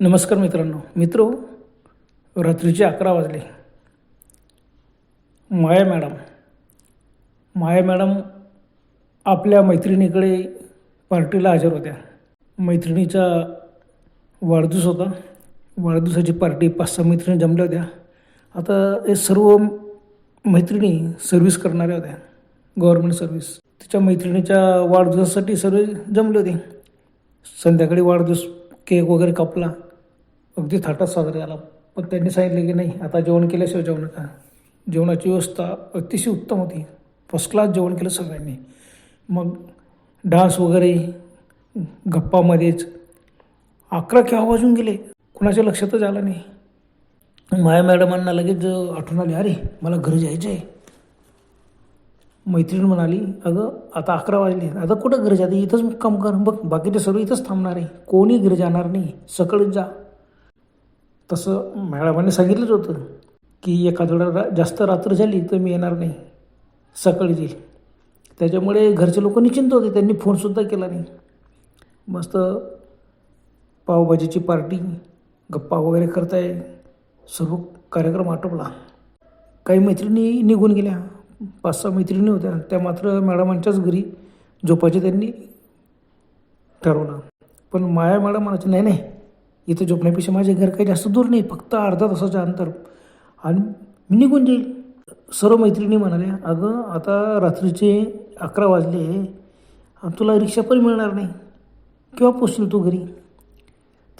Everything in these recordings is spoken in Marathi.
नमस्कार मित्रांनो. मित्र रात्रीचे अकरा वाजले. माया मॅडम माया मॅडम आपल्या मैत्रिणीकडे पार्टीला हजर होत्या. मैत्रिणीचा वाढदिवस होता. वाढदिवसाची पार्टी पाच सहा मैत्रिणी जमल्या होत्या. आता हे सर्व मैत्रिणी सर्व्हिस करणाऱ्या होत्या. गव्हर्मेंट सर्व्हिस तिच्या मैत्रिणीच्या वाढदिवसासाठी सर्व जमले होते. संध्याकाळी वाढदिवस केक वगैरे कापला. अगदी थाटात साजरा झाला. पण त्यांनी सांगितलं की नाही आता जेवण केल्याशिवाय जेवण का जेवणाची व्यवस्था अतिशय उत्तम होती. फर्स्ट क्लास जेवण केलं सगळ्यांनी. मग डान्स वगैरे गप्पामध्येच अकरा केव्हा वाजून गेले. कुणाच्या लक्षातच आलं नाही. माया मॅडमांना लगेच आठवण आली अरे मला घरी जायचं आहे मैत्रीण म्हणाली अगं आता अकरा वाजले. आता कुठं घरी जाते? इथंच काम कर. बघ बाकीचे सर्व इथंच थांबणार आहे. कोणी घरी जाणार नाही. सकाळीच जा. तसं मॅडमांनी सांगितलंच होतं की एखाद्या रा जास्त रात्र झाली तर मी येणार नाही. सकाळी येईल त्याच्यामुळे घरचे लोक निश्चिंत होते. त्यांनी फोनसुद्धा केला नाही. मस्त पावभाजीची पार्टी गप्पा वगैरे करताय. सर्व कार्यक्रम आटोपला. काही मैत्रिणी निघून गेल्या. पाच सहा मैत्रिणी होत्या. त्या मात्र मॅडमांच्याच घरी झोपायचे त्यांनी ठरवलं. पण माया मॅडम म्हणायची नाही नाही इथं झोपण्यापेक्षा माझे घर काही जास्त दूर नाही फक्त अर्धा तासाच्या अंतर. आणि मी निघून जाईल. सर्व मैत्रिणी म्हणाल्या अगं आता रात्रीचे अकरा वाजले आणि तुला रिक्षा पण मिळणार नाही. केव्हा पोचशील तू घरी?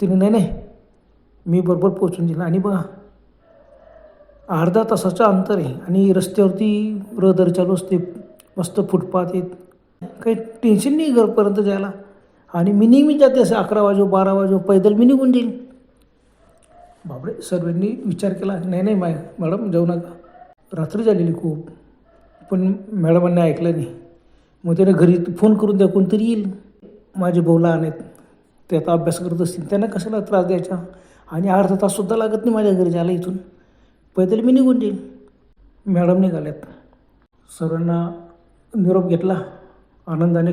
तिने नाही नाही. मी बरोबर पोचून दिलं आणि बघा अर्धा तासाचं अंतर आहे. आणि रस्त्यावरती रहदारी चालू असते. मस्त फुटपाथ आहेत. काही टेन्शन नाही घरपर्यंत जायला. आणि मी नेहमी जाते असं अकरा वाजो बारा वाजो पैदल मी निघून जाईल बापरे सर्वांनी विचार केला नाही नाही माय मॅडम जाऊ नका. रात्री झालेली खूप. पण मॅडमांनी ऐकलं नाही. मग त्याने घरी फोन करून द्या कोणतरी येईल. माझे भाऊ लहान आहेत ते आता अभ्यास करत असतील. त्यांना कशाला त्रास द्यायचा? आणि अर्धा ताससुद्धा लागत नाही माझ्या घरी जायला इथून. पैदल मी निघून जाईल मॅडम निघाल्यात. सर्वांना निरोप घेतला. आनंदाने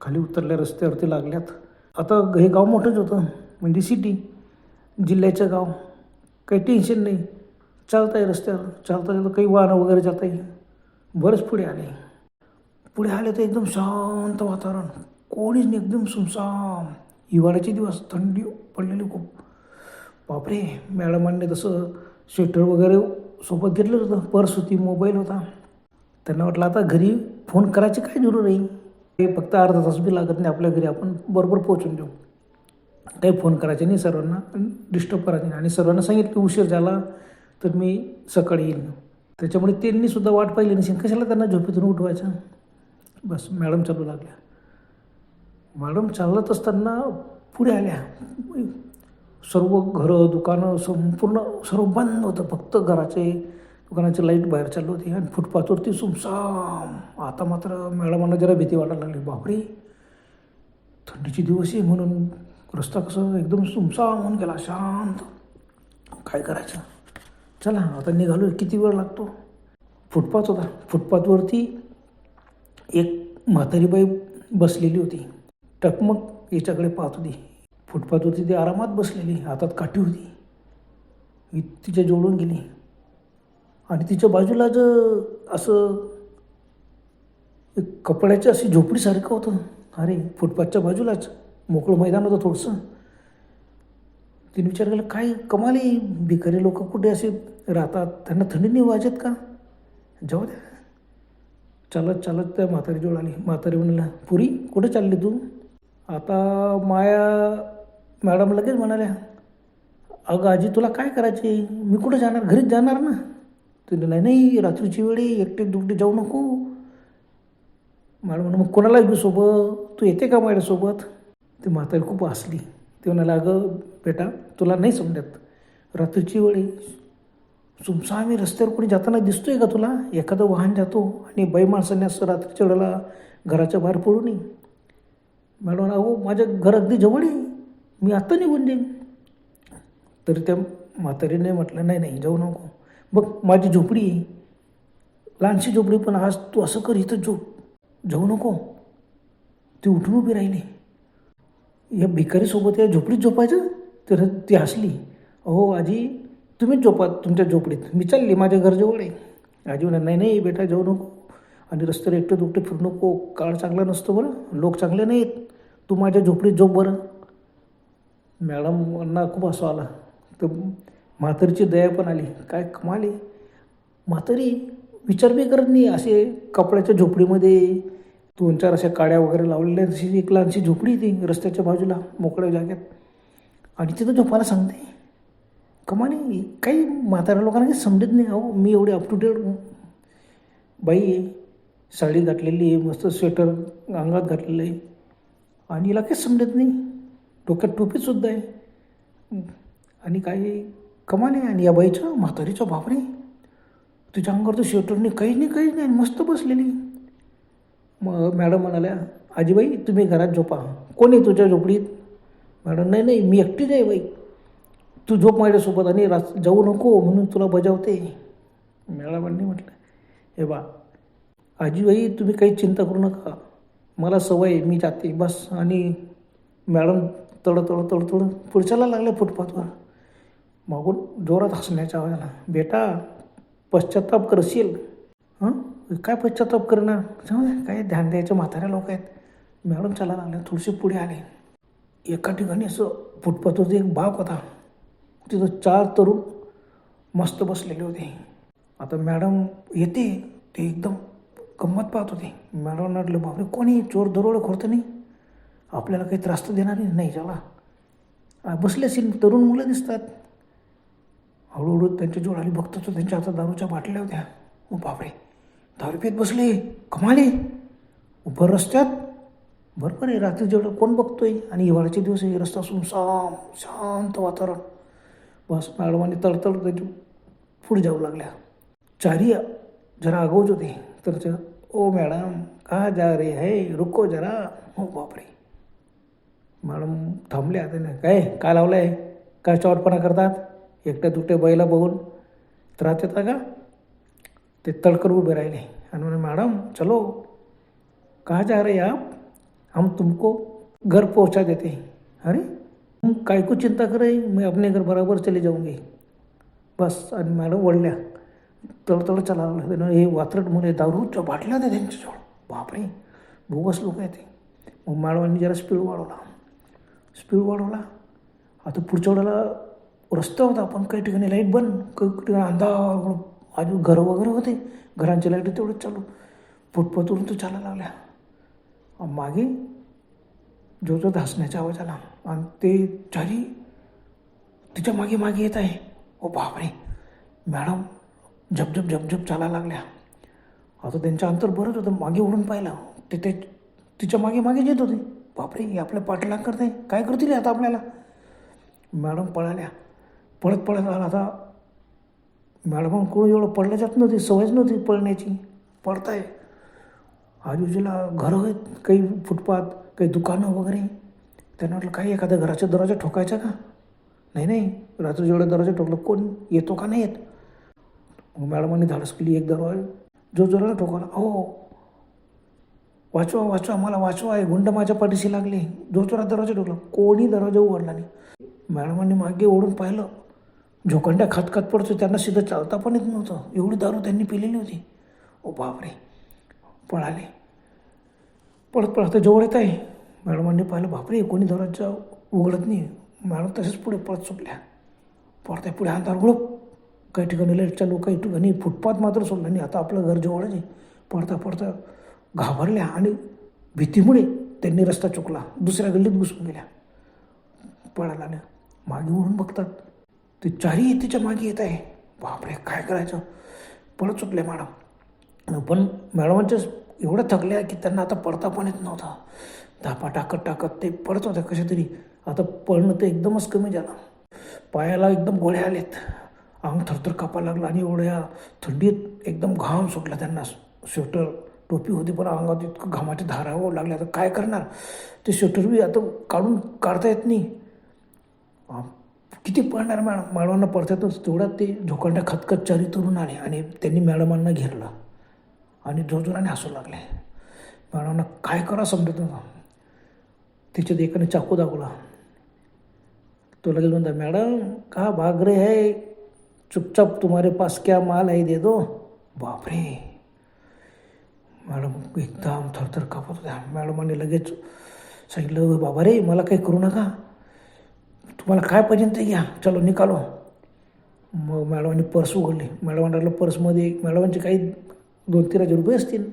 खाली उतरल्या रस्त्यावरती लागल्यात. आता हे गाव मोठंच होतं. म्हणजे सिटी जिल्ह्याचं गाव. काही टेन्शन नाही. चालता आहे रस्त्यावर. चालता चालता काही वाहनं वगैरे जाता येईल. बरंच पुढे आले. पुढे आले तर एकदम शांत वातावरण. कोणीच नाही. एकदम सुमसाम हिवाळ्याचे दिवस. थंडी पडलेली खूप. बापरे. मॅडमांनी तसं स्वेटर वगैरे सोबत घेतलं होतं. पर्स होती मोबाईल होता. त्यांना वाटलं आता घरी फोन करायची काय जरूर? आहे हे फक्त अर्धा तास बी लागत नाही आपल्या घरी. आपण बरोबर पोहोचून देऊ. काही फोन करायचे नाही सर्वांना डिस्टर्ब करायचे नाही. आणि सर्वांना सांगितलं की उशीर झाला तर मी सकाळी येईल. त्याच्यामुळे त्यांनी सुद्धा वाट पाहिली नसेल. कशाला त्यांना झोपेतून उठवायचं? बस मॅडम चालू लागल्या. मॅडम चालत असताना पुढे आल्या. सर्व घरं दुकानं संपूर्ण सर्व बंद होतं. फक्त घराचे दुकानाची लाइट बाहेर चालू होती आणि फुटपाथवरती सुमसाम. आता मात्र मॅडमांना जरा भीती वाटायला लागली. बापरे थंडीचे दिवस आहे म्हणून रस्ता कसं एकदम सुमसाम होऊन गेला शांत. काय करायचं? चला आता निघालो किती वेळ लागतो? फुटपाथ होता. फुटपाथवरती एक म्हातारीबाई बसलेली होती. टकमक याच्याकडे पाहत होती. फुटपाथवरती ती आरामात बसलेली. हातात काठी होती. मी तिच्या जोडून गेली. आणि तिच्या बाजूला जर असं एक कपड्याचं अशी झोपडीसारखं होतं. अरे फुटपाथच्या बाजूलाच मोकळं मैदान होतं थोडंसं. तिने विचार केला काय कमाली भिकारी लोक कुठे असे राहतात? त्यांना थंडी नाही वाजत का? जाऊ द्या चालत चालत त्या म्हातारीजवळ आली. म्हातारी म्हणाला पुरी कुठे चालली तू? आता माया मॅडम लगेच म्हणाल्या अगं आजी तुला काय करायचे? मी कुठं जाणार? घरीच जाणार ना. तिने नाही नाही रात्रीची वेळी एकटे दुकटे जाऊ नको. मॅडम म्हणून मग कोणाला घेऊ सोबत? तू येते का माझ्यासोबत ती म्हातारी खूप हसली. ते म्हणाला अगं बेटा तुला नाही समजत. रात्रीची वेळी सुमसामी रस्त्यावर कोणी जाताना दिसतोय का तुला? एखादं वाहन जातो आणि बाई माणसाने असं रात्रीच्या वेळेला घराच्या बाहेर पडू नये. मॅडम अहो माझ्या घर अगदी जवळ आहे. मी आत्ता निघून जाईन. तरी त्या म्हातारीने म्हटलं नाही नाही जाऊ नको. बघ माझी झोपडी लहानशी झोपडी पण आज तू असं कर इथं झोप. जाऊ नको. ती उठून उभी राहिली. या भिकारीसोबत या झोपडीत झोपायचं? तर ती हसली. अहो आजी तुम्हीच झोपा तुमच्या झोपडीत. मी चालली माझ्या घरजवळ आहे. आजी म्हणा नाही नाही बेटा जाऊ नको. आणि रस्त्यावर एकटं दुकटे फिरू नको. काळ चांगला नसतो बरं. लोक चांगले नाहीत. तू माझ्या झोपडीत झोप बरं. मॅडमांना खूप असं आला. तर म्हातारीची दया पण आली. काय कमाल आहे. म्हातारी विचार बी करत नाही. असे कपड्याच्या झोपडीमध्ये दोन चार अशा काड्या वगैरे लावलेल्या तशी एक लहानशी झोपडी ती रस्त्याच्या बाजूला मोकळ्या जाग्यात आणि तिथं झोपायला सांगते. कमाली काही म्हाताऱ्या लोकांना काही समजत नाही. अहो मी एवढी अप टू डेट बाई साडी घातलेली आहे. मस्त स्वेटर अंगात घातलेलं आहे. आणि हिला काही समजत नाही. डोक्यात टोपीसुद्धा आहे. आणि काही कमाले आणि या बाईचं म्हातारीचं बापरे. तुझ्या अंगावर तर स्वेटरने काही नाही काही नाही. मस्त बसलेली. मग मॅडम म्हणाल्या आजीबाई तुम्ही घरात झोपा. कोण आहे तुझ्या झोपडीत? मॅडम नाही नाही मी एकटीच आहे बाई. तू झोप माझ्यासोबत आणि रात जाऊ नको म्हणून तुला बजावते. मॅडमांनी म्हटलं हे बा आजीबाई तुम्ही काही चिंता करू नका. मला सवय मी जाते बस. आणि मॅडम तड तड तड तड पुढच्याला लागल्या फुटपाथवर. मागून जोरात हसण्याच्या आवाजाला बेटा पश्चाताप करशील? हां? काय पश्चाताप करणार? समजा काय ध्यान द्यायचं? म्हाताऱ्या लोक आहेत. मॅडम चला लागले थोडीशी पुढे आले. एका ठिकाणी असं फुटपाथवरती एक बाग होता. तिथं चार तरुण मस्त बसलेले होते. आता मॅडम येते ते एकदम गंमत पाहत होते. मॅडम म्हटलं बापरे कोणी चोर दरोडे खोरतं नाही? आपल्याला काही त्रास तर देणार नाही. नाही चला. बसले असेल तरुण मुलं दिसतात. हळूहळू त्यांच्याजवळ आली बघतो तो त्यांच्या हातात दारूच्या बाटल्या होत्या. ओ बापरे. दारू पीत बसले. कमाले. उभं रस्त्यात. बरोबर आहे रात्री जेवढं कोण बघतोय? आणि हिवाळ्याचे दिवस आहे रस्ता असून साम शांत वातावरण. बस मॅडमाने तडतड त्याची पुढे जाऊ लागल्या. चारी जरा आगाऊच होते. तर त्या ओ मॅडम का जा रे? है रुको जरा. हो बापरे. मॅडम थांबल्या त्याने काय? काय लावलं आहे काय चॉटपणा करतात? एकट्या दुट्या बैला बघून त्रास येता का? ते तडकर उभे राहिले. आणि म्हणे मॅडम चलो. कहाँ जा रहे आप? हम तुमको घर पहुंचा देते. अरे तुम काय को चिंता करे मैं अपने घर बराबर चले जाऊंगी. बस आणि मॅडम वळल्या. तळतळ चला हे वात्रट मुले दारूच्या बाटल्या होत्या त्यांच्याजवळ बापरे बोगस लोक आहे ते. मग मॅडमांनी जरा स्पीड वाढवला. स्पीड वाढवला. आता पुढच्या वेळेला रस्ता होता पण काही ठिकाणी लाइट बंद काही ठिकाणी अंधार आजू घरं वगैरे होते. घरांची लाइट तेवढंच चालू. फुटपाथवरून तो चालायला लागल्या मागे जोजोत हसण्याचा आवाज आला. आणि ते चारी तिच्यामागे मागे येत आहे. ओ बापरे. मॅडम झपझप झपझप चालायला लागल्या. आता त्यांचं अंतर बरंच होतं. मागे उडून पाहिलं. ते ते तिच्यामागे मागे येत होते. बापरे हे आपल्या पाठलाग करते काय करतील आता आपल्याला? मॅडम पळाल्या. पळत पळत आला. आता मॅडमांकडून एवढं पडलं जात नव्हती सवयच नव्हती पळण्याची. पडताय आजूबाजूला घरं आहेत काही फुटपाथ काही दुकानं वगैरे. त्यांना म्हटलं काही एखाद्या घराचा दरवाजा ठोकायचा का? नाही नाही. रात्री जेवढं दरवाजा ठोकलं कोण येतो का नाही येत मग मॅडमांनी धाडस केली एक दरवाजा. जो जोराला ठोकाला अहो वाचवा वाचवा मला वाचवा आहे गुंड माझ्या पाठीशी लागले. जो जोरात दरवाजा ठोकला कोणी दरवाजा उघडला नाही. मॅडमांनी मागे ओढून पाहिलं. झोकंड्या खतखत पडतो त्यांना सिधं चालता पण येत नव्हतं. एवढी दारू त्यांनी पिलेली होती. ओ बापरे. पळाले. पळत पळत जवळ येत आहे. मॅडमांनी पाहिलं बापरे कोणी दरवाजा उघडत नाही. मॅडम तसेच पुढे पळत चुकल्या पडताय पुढे अंधार उघडप काही ठिकाणी लाईटच्या लोक काही ठिकाणी फुटपाथ मात्र सोडलं नाही. आता आपलं घर जवळच आहे. पडता पडता घाबरल्या आणि भीतीमुळे त्यांनी रस्ता चुकला. दुसऱ्या गल्लीत घुसून गेल्या. पळाला मागे वळून बघतात. ते चारही तिच्यामागे येत आहे. बापरे काय करायचं? पळत चुकल्या मॅडम. पण मॅडमांच्या एवढं थकल्या की त्यांना आता पडता पण येत नव्हता. धापा टाकत टाकत ते पडत होत्या कशा तरी. आता पळणं तर एकदमच कमी झालं. पायाला एकदम गोळ्या आलेत. अंग थरथर कापायला लागलं आणि एवढ्या थंडीत एकदम घाम सुटला त्यांना. स्वेटर टोपी होती पण अंगात इतकं घामाच्या धारावं होऊ लागल्या आता काय करणार? ते स्वेटर बी आता काढून काढता येत नाही. किती पडणार मॅडम मॅडमांना पडतातच तेवढ्यात ते झोकांडा खतखत चारी तरुण आले आणि त्यांनी मॅडमांना घेरलं. आणि जोरजोराने हसू लागले. मॅडमांना काय करा समजत ना तिच्या एकाने चाकू दाखवला तो लगेच म्हणता मॅडम का भाग रे है? चुपचाप तुम्हारे पास क्या माल आहे दे दो. बापरे. मॅडम एकदम थरथर कापत होत्या. मॅडमांनी लगेच सांगितलं बाबा रे मला काही करू नका. तुम्हाला काय पाहिजे ते घ्या चलो निकालो. मग मॅडमांनी पर्स उघडली. मॅडमांना पर्समध्ये. मॅडमांचे काही दोन तीन हजार रुपये असतील.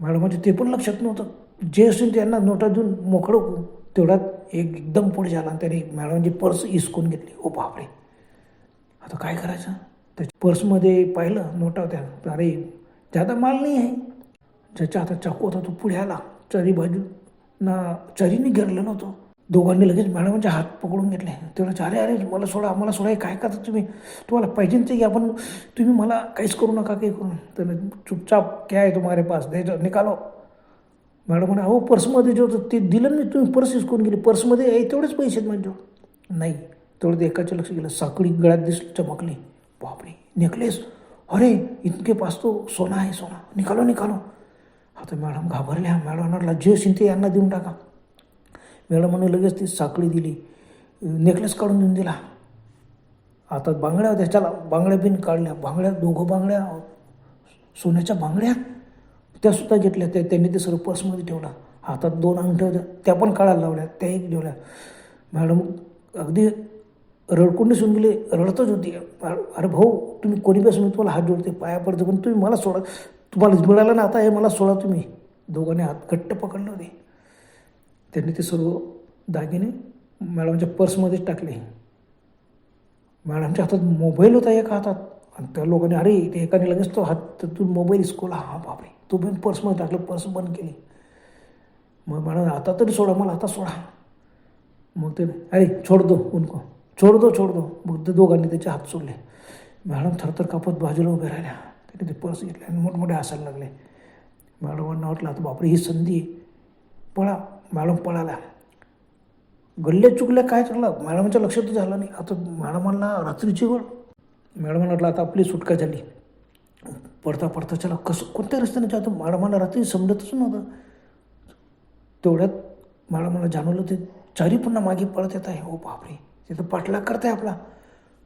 मॅडमांचे ते पण लक्षात नव्हतं. जे असेल त्यांना नोटा देऊन मोकळं तेवढ्यात एक एकदम पुढे झाला आणि त्याने मॅडमांची पर्स हिसकून घेतली. ओ बापरे. आता काय करायचं? त्याच्या पर्समध्ये पाहिलं नोटा होत्या. अरे ज्यादा माल नाही आहे. ज्याच्या हातात चाकू होता तो पुढे आला. चारी बाजू ना चारीने घेरलं नव्हतं. दोघांनी लगेच मॅडमांचे हात पकडून घेतले. तेवढं अरे अरे मला सोडा मला सोडा हे काय करता तुम्ही? तुम्हाला पाहिजे ते की पण तुम्ही मला काहीच करू नका काही करू तर चुपचाप क्या आहे तुम्हारे पास? द्यायचं निकालो. मॅडम म्हणे अहो पर्समध्ये जे होतं ते दिलं मी तुम्ही पर्स करून गेली. पर्समध्ये आहे तेवढेच पैसे आहेत माझ्याजवळ. नाही. तेवढं ते लक्ष गेलं. साखळी गळ्यात दिसली चमकली. बापरे नेकलेस. अरे इतके पास तो सोना आहे सोना. निकालो निकालो. आता मॅडम घाबरल्या. मॅडम जे असेल ते यांना देऊन टाका. मॅडमने लगेच ती साखळी दिली. नेकलेस काढून देऊन दिला. आता बांगड्या होत्या. चला बांगड्या बिन काढल्या. बांगड्या दोघं बांगड्या सोन्याच्या बांगड्या त्यासुद्धा घेतल्या. त्या त्यांनी ते सर्व पर्समध्ये ठेवला. हातात दोन अंगठ्या होत्या. त्या पण काढायला लावल्या. त्याही ठेवल्या. मॅडम अगदी रडकुंडी सुन गेले. रडतच होती. अरे भाऊ तुम्ही कोणी बी मी तुम्हाला हात जोडते. पाया पडते. पण तुम्ही मला सोडा. तुम्हाला मिळालं ना आता हे मला सोडा तुम्ही. दोघांनी हात घट्ट पकडले होते. त्यांनी ते सर्व दागिने मॅडमच्या पर्समध्येच टाकले. मॅडमच्या हातात मोबाईल होता एका हातात. आणि त्या लोकांनी अरे ते एकाने लगेच तो हात तू मोबाईल इस्कोला हा बापरे तो पण पर्समध्ये टाकलं पर्स बंद केली. मग मॅडम आता तरी सोडा मला आता सोडा. मग ते अरे छोड दो उनको. छोड दो छोड दो. मग ते दोघांनी त्याचे हात सोडले. मॅडम थरथर कापत बाजूला उभे राहिल्या. त्याने ते पर्स घेतले आणि मोठमोठे हसायला लागले. मॅडमांना वाटलं आता बापरे ही संधी आहे. पळा मॅडम पळाल्या गल्ल्या चुकल्या काय चाललं? मॅडमच्या लक्षातच झालं नाही. आता मॅडमांना रात्रीची वेळ मॅडमांना वाटलं आता आपली सुटका झाली. पडता पडता चला कसं कोणत्या रस्त्याने जातो? मॅडमांना रात्री समजतच नव्हतं. तेवढ्यात मॅडमांना जाणवलं ते चारी पुन्हा मागे पळत येत आहे. हो बापरे तिथं पाठलाग करताय आपला.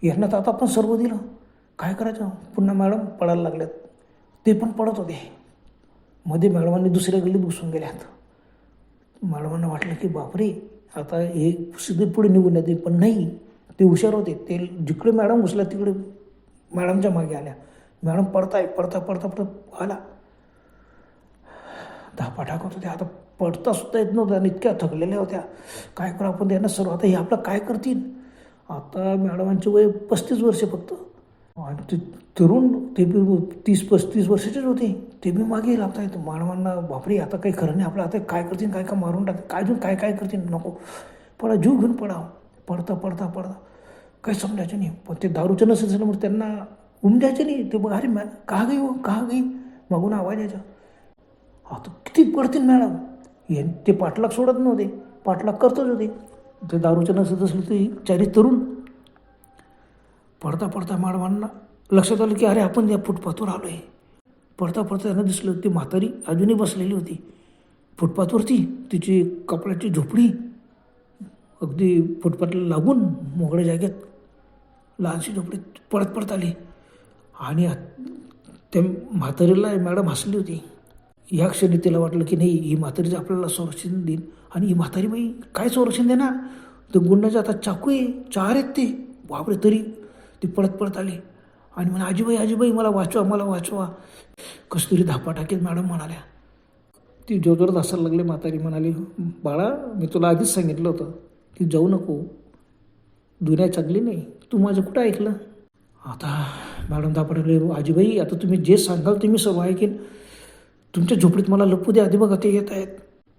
यांना तर आता आपण सर्व दिलं. काय करायचं? पुन्हा मॅडम पळायला लागल्यात. ते पण पडत होते. मध्ये मॅडमांनी दुसऱ्या गल्लीत घुसून गेल्यात. मॅडमांना वाटलं की बापरे आता हे सिद्धे पुढे निघून येते पण नाही. ते हुशार होते. ते जिकडे मॅडम घुसल्या तिकडे मॅडमच्या मागे आल्या. मॅडम पडताय पडता पडता पडता आला. धापा टाकत होत्या. आता पडता सुद्धा येत नव्हत्या आणि इतक्या थकलेल्या होत्या. काय करू आपण? त्यांना सर्व आता हे आपलं काय करतील? आता मॅडमांचे वय पस्तीस वर्षे फक्त. आणि ते तरुण ते बी तीस पस्तीस वर्षाचेच होते. ते बी मागे लागता येतो मॅडमांना बापरे आता काही खरं नाही. आपलं आता काय करतील काय काय मारून टाकतील? काय घेऊन काय काय करतील? नको. पडा जीव घेऊन पडा. पडता पडता पडता. काही समजायचं नाही. पण ते दारूचं नसेल झाल्यामुळे त्यांना उमजायचं नाही. ते बघा अरे मॅ का गई हो? का गई मागून आवाज यायचा. आता किती पडतील मॅडम? हे ते पाठलाग सोडत नव्हते. पाठलाग करतच होते. ते दारूचं नसत असलं ते चारी तरुण पडता पडता मॅडमांना लक्षात आलं की अरे आपण या फुटपाथवर आलो आहे पडता पडता त्यांना दिसलं ती म्हातारी अजूनही बसलेली होती. फुटपाथवरती तिची कपड्याची झोपडी अगदी फुटपाथला लागून मोकळ्या जागेत लहानशी झोपडी पडत पडत आली. आणि त्या म्हातारीला मॅडम हसली होती. या क्षणी तिला वाटलं की नाही ही म्हातारीच आपल्याला संरक्षण देईन आणि ही म्हातारी बाई काय संरक्षण देणार? तर गुंडाच्या आता चाकू आहे चार आहेत ते. बापरे तरी ती पळत पळत आली. आणि म्हणा आजीबाई आजीबाई मला वाचवा मला वाचवा. कसं धापा टाकीत मॅडम म्हणाल्या. ती जोरजोरात हसायला लागली म्हातारी म्हणाली बाळा मी तुला आधीच सांगितलं होतं की जाऊ नको. दुनिया चांगली नाही. तू माझं कुठं ऐकलं? आता मॅडम दापडले आजीबाई आता तुम्ही जे सांगाल ते मी सर्व ऐकेन. तुमच्या झोपडीत मला लपू दे आधी बघा ते येत आहेत.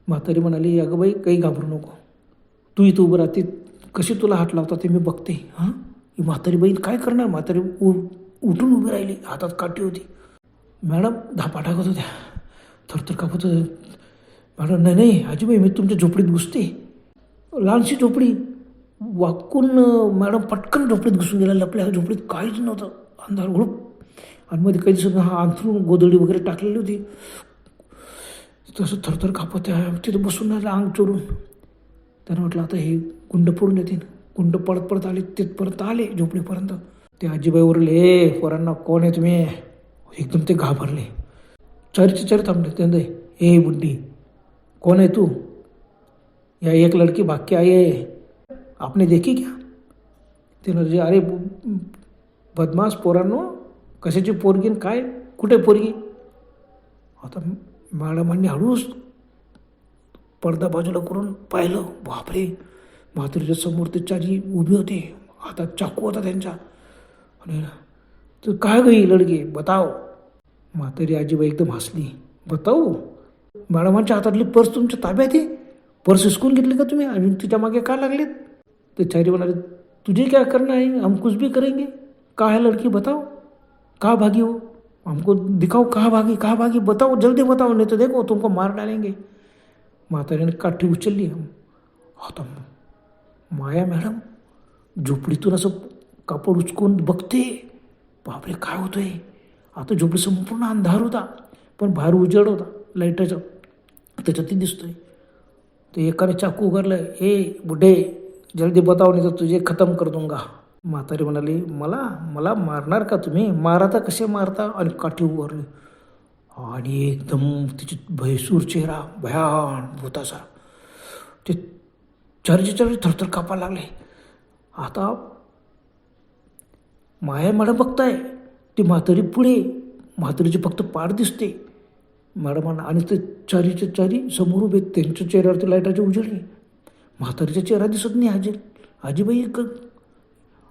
म्हातारी म्हणाली अगं बाई काही घाबरू नको. तू इथं उभं राहते कशी तुला हात लावता ते मी बघते हां? ही म्हातारी बहीण काय करणार? म्हातारी उ उठून उभी राहिली हातात काठी होती. मॅडम धापा टाकत होत्या. थरथर कापत होत्या मॅडम नाही नाही आजीबाई मी तुमच्या झोपडीत घुसते. लहानशी झोपडी. वाकून मॅडम पटकन झोपडीत घुसून गेला लपल्या झोपडीत काहीच नव्हतं. अंधार घडूप आणि मध्ये काही दिसत हा अंथरून गोदडी वगैरे टाकलेली होती. तसं थरथर कापत आहे तिथं बसून राहिलं अंग चोरून. त्यानं म्हटलं आता हे गुंड पडून येतील. कुंड पडत पळत आले तिथपर्यंत आले झोपडीपर्यंत. ते आजीबाई ओरले हे पोरांना कोण आहे तुम्ही? एकदम ते घाबरले. चारीचे चर थांबले ते ए बुड्डी कौन है तू? या एक लड़की भाग के आई है आपने देखी क्या? त्यानं जे अरे बदमाश पोरांनो कशाची पोरगी काय? कुठे पोरगी? आता मॅडमांनी हळूच पडदा बाजूला करून पाहिलं बापरे. म्हातारीच्या समोर ते चारी उभी होते. हातात चाकू होता त्यांच्या. आणि तू काय गई लडके बताव. म्हातारी आजीबाई एकदम हसली. बताऊ मॅडमांच्या हातातली पर्स तुमच्या ताब्यात आहे? पर्स हिसकून घेतली का तुम्ही? अजून तिच्यामागे का लागलेत? ते चारी म्हणाले तुझे क्या करना आहे? हम कुछ भी करेंगे. का है लड़की बताओ का भागी हो? हमको दिखाओ का भागी का भागी? बताओ जल्दी बताओ नहीं तो देखो तुमको मार डालेंगे. म्हातारीने काठी उचलली. आता माया मॅडम झोपडीतून असं कापड उचकून बघते. बापरे काय होतंय? आता झोपडी संपूर्ण अंधार होता पण बाहेर उजेड होता लाईटाचा. त्याच्यात ती दिसतोय. ते एकाने चाकू उगारलं हे बुढे जल्दी बताओ नाही तर तुझे खतम कर दूंगा म्हातारी म्हणाली मला मला मारणार का तुम्ही? मारा तर कसे मारता? आणि काठी उभारली आणि एकदम तिची भयसूर चेहरा भयान भूताचा ते चारचे चार थरथर कापायला लागले. आता माया मॅडम बघताय ती म्हातारी पुढे म्हातारीचे फक्त पाठ दिसते. मॅडमांना आणि ते चारीचे चारी समोर उभे त्यांच्या चेहऱ्यावरती लाईटाची उजळले म्हातारीचा चेहरा दिसत नाही आजी आजीबाई एक.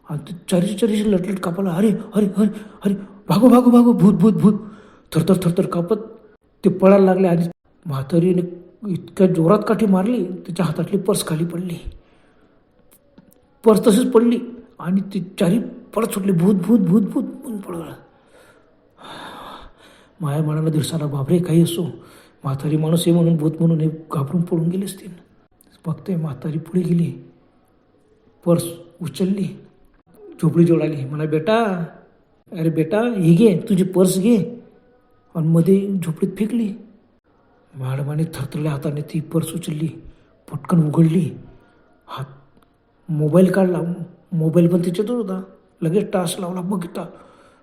आणि ते चारीच्या चारीची लटलट कापायला अरे अरे अरे अरे भागो भागो भागो भूत भूत भूत. थरथर थरथर कापत ते पळायला लागले आणि म्हातारीने इतक्या जोरात काठी मारली त्याच्या हातातली पर्स खाली पडली. पर्स तशीच पडली आणि ती चारी परत सुटली. भूत भूत भूत भूत म्हणून पडलं माया म्हणाला दिवसाला बापरे काही असो. म्हातारी माणूस आहे म्हणून भूत म्हणून हे घाबरून पळून गेले असतील बघते म्हातारी पुढे गेली. पर्स उचलली. झोपडी जोडाली. म्हणा बेटा अरे बेटा हे घे तुझी पर्स घे. आणि मध्ये झोपडीत फेकली. मॅडमाने थरथरल्या हाताने ती पर्स उचलली पटकन उघडली. हात मोबाईल काढला. मोबाईल पण तिच्यातच होता. लगेच टास लावला. बघितला.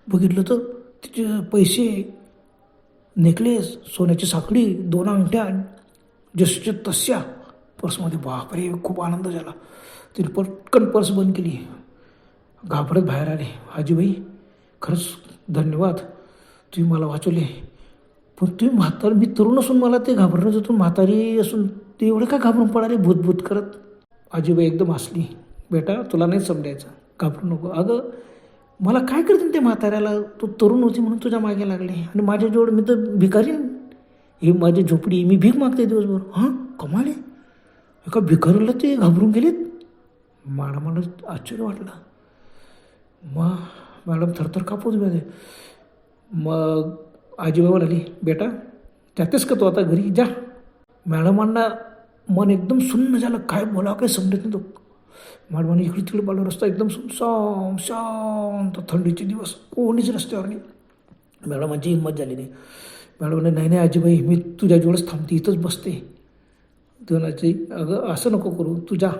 बघितलं तर तिचे पैसे नेकलेस सोन्याची साखळी दोन अंगठ्या जसच्या तस्या. पर्समध्ये बापरे खूप आनंद झाला. तिने पटकन पर्स बंद केली. घाबरत बाहेर आले. आजीबाई खरंच धन्यवाद. तुम्ही मला वाचवले. पण तुम्ही म्हातार मी तरुण असून मला ते घाबरणं होतो म्हातारी असून ते एवढे काय घाबरून पडाले भूतभूत करत. आजीबाई एकदम असली. बेटा तुला नाही समजायचं. घाबरू नको. अगं मला काय करते ते म्हाताऱ्याला? तू तरुण होती म्हणून तुझ्या मागे लागले. आणि माझ्याजवळ मी तर भिकारी ही माझी झोपडी मी भीक मागते दिवसभर. हां? कमाले एका भिकारीला ते घाबरून गेलेत? मॅडमाला आश्चर्य वाटलं. मग मॅडम थरथर कापूसमध्ये मग आजीबाई म्हणाली बेटा त्यातच का तू आता घरी जा? मॅडमांना मन एकदम सुन्न झालं. काय बोलावं काय समजत नाही तो. मॅडमाने इकडे तिकडे पाहिलं रस्ता एकदम सुनसाम शांत थंडीचे दिवस. कोणीच रस्त्यावर नाही. मॅडमांची हिंमत झाली नाही. मॅडम म्हणे नाही नाही आजीबाई मी तुझ्या जवळच थांबते. इथंच बसते. दोनाची अगं असं नको करू. तुझ्या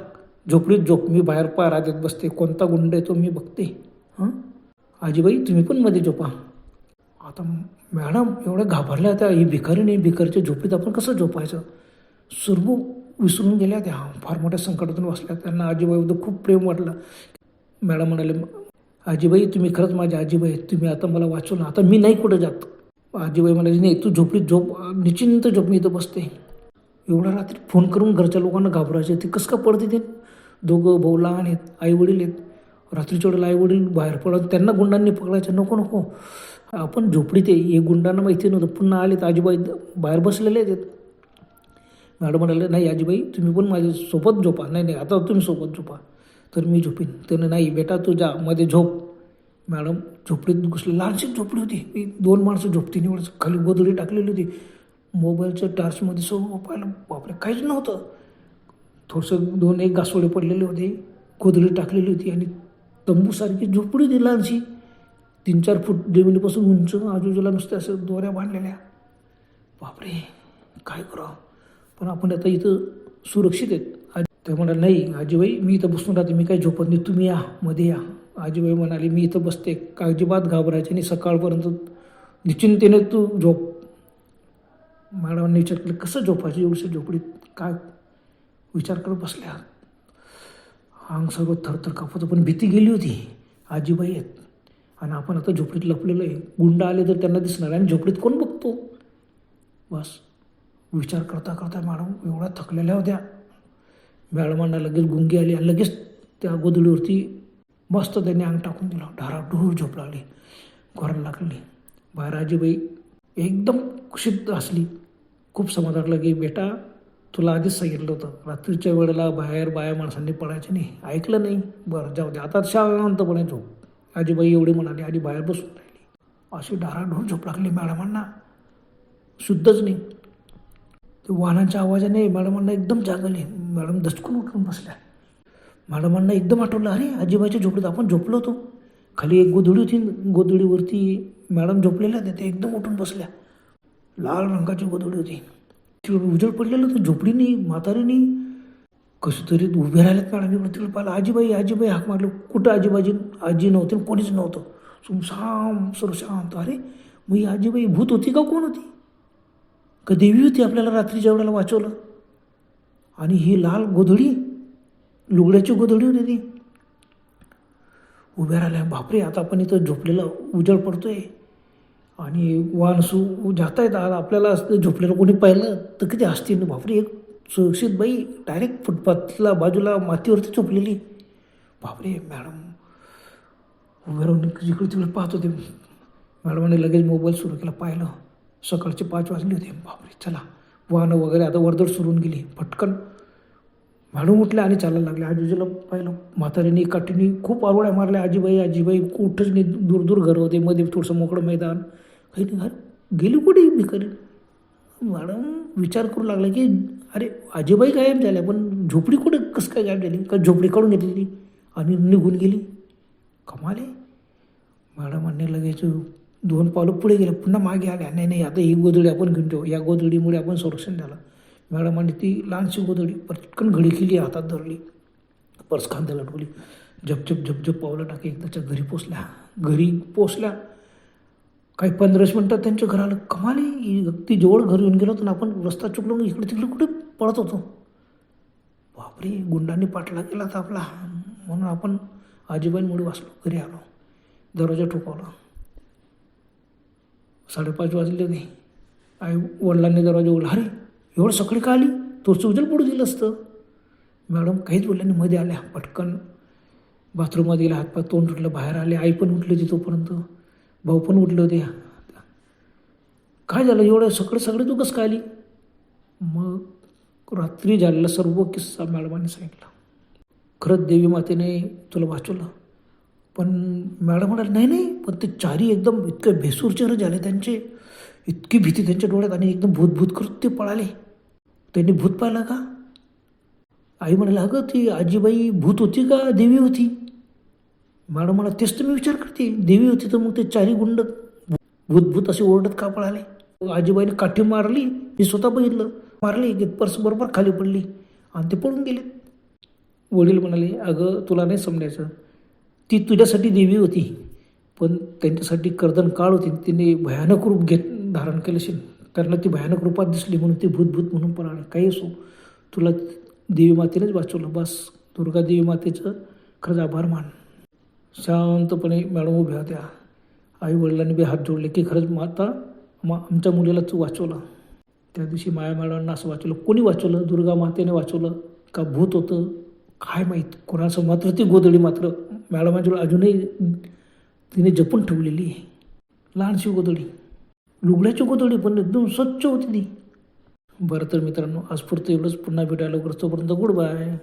झोपडीत झोप. मी बाहेर पारा देत बसते. कोणता गुंड आहे तो मी बघते. हां? आजीबाई तुम्ही पण मध्ये झोपा. आता मॅडम एवढ्या घाबरल्या त्या ही भिकारी नाही भिकारीच्या झोपेत आपण कसं झोपायचं? सर्व विसरून गेल्या त्या. फार मोठ्या संकटातून वाचल्या त्यांना आजीबाईबद्दल खूप प्रेम वाटलं. मॅडम म्हणाले आजीबाई तुम्ही खरंच माझ्या आजीबाई आहेत. तुम्ही आता मला वाचवलं आता मी नाही कुठं जात. आजीबाई म्हणाली नाही तू झोपडीत झोप. निश्चिंत झोप मी इथं बसते. एवढ्या रात्री फोन करून घरच्या लोकांना घाबरायचे ते कसं का पडते ते दोघं भाऊ लहान आहेत आई वडील आहेत. रात्रीच्या वेळेला आई वडील बाहेर पडत त्यांना गुंडांनी पकडायचं. नको नको. आपण झोपडीत आहे. हे गुंडांना माहिती नव्हतं. पुन्हा आले तर आजीबाई बाहेर बसलेले आहेत. मॅडम म्हणाले नाही आजीबाई तुम्ही पण माझ्या सोबत झोपा. नाही नाही आता तुम्ही सोबत झोपा. तर मी झोपीन. त्यानं नाही बेटा तू जा मध्ये झोप. मॅडम झोपडीत घुसले. लहानशी झोपडी होती. मी दोन माणसं झोपती निवड खाली गोधडी टाकलेली होती. मोबाईलच्या टार्चमध्ये सगळं पाहिलं. बापरे काहीच नव्हतं. थोडंसं दोन एक घासवडे पडलेले होते. गोधडी टाकलेली होती आणि तंबूसारखी झोपडी होती लहानशी तीन चार फूट जमिनीपासून उंच आजूबाजूला नुसत्या असं दोऱ्या बांधलेल्या. बापरे काय करावं? पण आपण आता इथं सुरक्षित आहेत. आज ते म्हणाले नाही आजीबाई मी इथं बसून राहते मी काय झोपत नाही तुम्ही या मध्ये या. आजीबाई म्हणाली मी इथं बसते अजिबात घाबरायचे आणि सकाळपर्यंत निश्चिंतेने तू झोप. मॅडमांनी विचारलं कसं झोपायचं? एवढीशी झोपडीत काय विचार करत बसल्या? अंग सर्व थरथर कापत पण भीती गेली होती. आजीबाई आहेत. आणि आपण आता झोपडीत लपलेलो आहे. गुंड आले तर त्यांना दिसणार आणि झोपडीत कोण बघतो? बस. विचार करता करता मॅडम एवढ्या थकलेल्या होत्या. मॅडमांना लगेच गुंगी आली आणि लगेच त्या गोधडीवरती मस्त त्यांनी अंग टाकून दिलं. ढाराढूर झोप लागली घोरायला लागली. बाहेर एकदम खुशीत असली. खूप समाधान वाटलं की बेटा तुला आधीच सांगितलं होतं. रात्रीच्या वेळेला बाहेर बाया माणसांनी पडायचे नाही. ऐकलं नाही. बरं जाऊ दे. आता शांतपणे झोप आजीबाई एवढे म्हणाले आणि बाहेर बसून राहिली. अशी डाराढोर झोप लागली मॅडमांना. शुद्धच नाही. ते वाहनांच्या आवाजाने मॅडमांना एकदम जागले. मॅडम दचकून उठून बसल्या. मॅडमांना एकदम आठवलं अरे आजीबाईच्या झोपडीत आपण झोपलो होतो. खाली एक गोधडी होती गोधडीवरती मॅडम झोपलेल्या होत्या त्या एकदम उठून बसल्या. लाल रंगाची गोधडी होती. ती उजळ पडलेलं होतं झोपडीनी म्हातारीनी कशी तरी उभे राहिल्यात मॅडम इकडे म्हणतील पाहिलं आजीबाई आजीबाई. हाक मारलं. कुठं आजीबाजी? आजी नव्हती आणि कोणीच नव्हतं. सुमसाम सर्व शांत अरे मग ही आजीबाई भूत होती का? कोण होती? का देवी होती आपल्याला रात्रीच्या वेळेला वाचवलं? आणि ही लाल गोधडी लुगड्याची गोधडी होती ती. उभ्या राहिल्या. बापरे आता आपण इथं झोपलेला उजळ पडतोय. आणि वानसू सु जाता येतात आपल्याला झोपलेलं कोणी पाहिलं तर किती असतील बापरे एक सुरक्षित बाई डायरेक्ट फुटपाथला बाजूला मातीवरती झोपलेली. बापरे मॅडम. उभे राहून जिकडे तिकडे पाहत होते. मॅडमाने लगेच मोबाईल सुरू केला पाहिलं. सकाळचे पाच वाजले होते. बापरे चला. वाहनं वगैरे आता वर्दळ सुरून गेली. पटकन. मॅडम उठल्या आणि चालायला लागले आजीजीला पाहिलं. म्हातारीने काठीने खूप आरोड्या मारल्या. आजीबाई आजीबाई कुठंच नाही. दूर दूर घर होते. मध्ये थोडंसं मोकळं मैदान. काही नाही घर. गेली कुठे करेन मॅडम विचार करू लागला की अरे आजीबाई गायब झाल्या पण झोपडी कुठे? कसं काय गायब झाली? का झोपडी काढून घेतलेली? आणि निघून गेली. कमाले मॅडमांनी लगेच दोन पावलं पुढे गेले पुन्हा मागे आल्या नाही नाही आता ही गोधडी आपण घेऊन ठेवू. या गोधडीमुळे आपण संरक्षण झालं. मॅडमांनी ती लहानशी गोधडी पटकन घडी केली हातात धरली. पर्स खांद्याला ठेवली झप झप पावलं टाकी एकदाच्या घरी पोचल्या. घरी पोचल्या. काही पंधराच मिनटात त्यांच्या घराला कमाली अगदी जवळ घर येऊन गेलो होतो ना आपण रस्ता चुकलो इकडे तिकडे कुठे पळत होतो. बापरे गुंडांनी पाठला केला तर आपला. म्हणून आपण आजीबाईंमुळे वाचलो घरी आलो. दरवाजा ठोकावला. साडेपाच वाजले नाही आई वडिलांनी दरवाजा उघडला. अरे एवढं सकाळी का आली? थोडंसं उजल पडू दिलं असतं. मॅडम काहीच बोलल्याने मध्ये आल्या पटकन बाथरूममध्ये गेल्या हातपात तोंड उठलं बाहेर आले. आई पण उठली होती तोपर्यंत भाऊ पण उठले होते. काय झालं? एवढं सगळं सगळे तू कसं काय आली? मग रात्री झालेला सर्व किस्सा मॅडमांनी सांगितला. खरंच देवी मातेने तुला वाचवलं. पण मॅडम म्हणाले नाही नाही पण ते चारी एकदम इतके भेसूर चेहरे झाले त्यांचे. इतकी भीती त्यांच्या डोळ्यात आणि एकदम भूत भूत करत ते पळाले. त्यांनी भूत पाहिलं का? आई म्हणाला अगं ती आजीबाई भूत होती का? देवी होती. मॅडम मला तेच तर मी विचार करते. देवी होती तर मग ते चारी गुंड भूतभूत असे ओरडत का पळाले? आजीबाईने काठी मारली मी स्वतः बघितलं. मारली की पर्स बरोबर खाली पडली आणि ते पळून गेले. वडील म्हणाले अगं तुला नाही समजायचं. ती तुझ्यासाठी देवी होती पण त्यांच्यासाठी कर्दन काळ होती. तिने भयानक रूप घेत धारण केलं असेल. त्यांना ती भयानक रूपात दिसली म्हणून ती भूतभूत म्हणून पळाले. काही असो तुला देवी मातेनेच वाचवलं. बस दुर्गा देवी मातेचं खरंच आभार मान. शांतपणे मॅडम उभ्या होत्या आई वडिलांनी बी हात जोडले की खरंच माता मा आमच्या मुलीलाच वाचवलं. त्या दिवशी माया मॅडमांना असं वाचवलं. कोणी वाचवलं? दुर्गा मातेने वाचवलं? का भूत होतं? काय माहीत? कोणाचं मात्र ती गोदडी मात्र. मॅडमांच्या अजूनही तिने जपून ठेवलेली. आहे लहानशी गोदडी लुगड्याची गोदडी पण एकदम स्वच्छ होती ती. बरं तर मित्रांनो आजपुरतं एवढंच. पुन्हा भेटायला लवकरच तोपर्यंत गुड बाय.